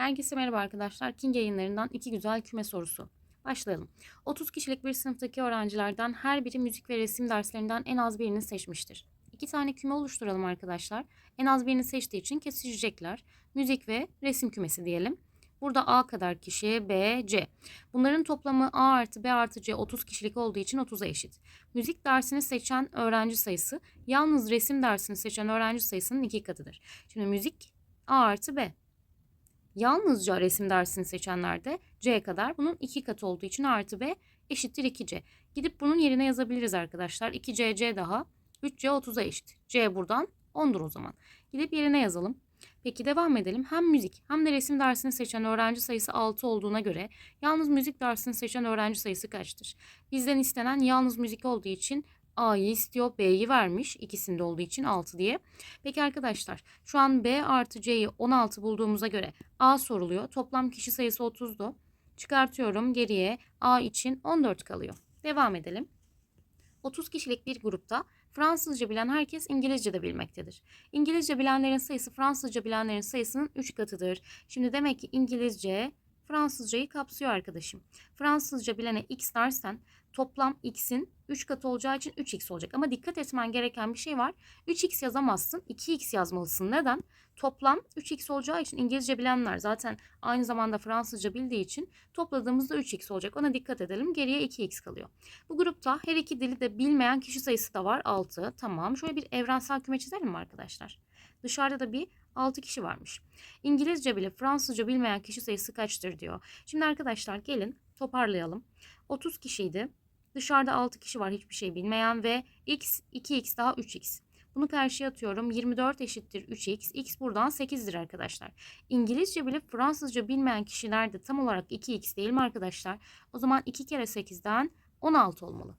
Herkese merhaba arkadaşlar. King yayınlarından iki güzel küme sorusu. Başlayalım. 30 kişilik bir sınıftaki öğrencilerden her biri müzik ve resim derslerinden en az birini seçmiştir. İki tane küme oluşturalım arkadaşlar. En az birini seçtiği için kesişecekler. Müzik ve resim kümesi diyelim. Burada A kadar kişi, B, C. Bunların toplamı A artı B artı C 30 kişilik olduğu için 30'a eşit. Müzik dersini seçen öğrenci sayısı yalnız resim dersini seçen öğrenci sayısının iki katıdır. Şimdi müzik A artı B. Yalnızca resim dersini seçenlerde C kadar bunun iki katı olduğu için artı B eşittir 2C. Gidip bunun yerine yazabiliriz arkadaşlar. 2C, C daha 3C 30'a eşit. C buradan 10'dur o zaman. Gidip yerine yazalım. Peki devam edelim. Hem müzik hem de resim dersini seçen öğrenci sayısı 6 olduğuna göre yalnız müzik dersini seçen öğrenci sayısı kaçtır? Bizden istenen yalnız müzik olduğu için A'yı istiyor, B'yi vermiş. İkisinde olduğu için 6 diye. Peki arkadaşlar şu an B artı C'yi 16 bulduğumuza göre A soruluyor. Toplam kişi sayısı 30'du. Çıkartıyorum geriye A için 14 kalıyor. Devam edelim. 30 kişilik bir grupta Fransızca bilen herkes İngilizce de bilmektedir. İngilizce bilenlerin sayısı Fransızca bilenlerin sayısının 3 katıdır. Şimdi demek ki İngilizce Fransızcayı kapsıyor arkadaşım. Fransızca bilene x dersen toplam x'in 3 katı olacağı için 3x olacak. Ama dikkat etmen gereken bir şey var. 3x yazamazsın. 2x yazmalısın. Neden? Toplam 3x olacağı için İngilizce bilenler zaten aynı zamanda Fransızca bildiği için topladığımızda 3x olacak. Ona dikkat edelim. Geriye 2x kalıyor. Bu grupta her iki dili de bilmeyen kişi sayısı da var. 6. Tamam. Şöyle bir evrensel küme çizelim mi arkadaşlar? Dışarıda da bir 6 kişi varmış. İngilizce bile Fransızca bilmeyen kişi sayısı kaçtır diyor. Şimdi arkadaşlar gelin toparlayalım. 30 kişiydi. Dışarıda 6 kişi var hiçbir şey bilmeyen ve x 2x daha 3x. Bunu karşıya atıyorum. 24 eşittir 3x. x buradan 8'dir arkadaşlar. İngilizce bile Fransızca bilmeyen kişiler de tam olarak 2x değil mi arkadaşlar? O zaman 2 kere 8'den 16 olmalı.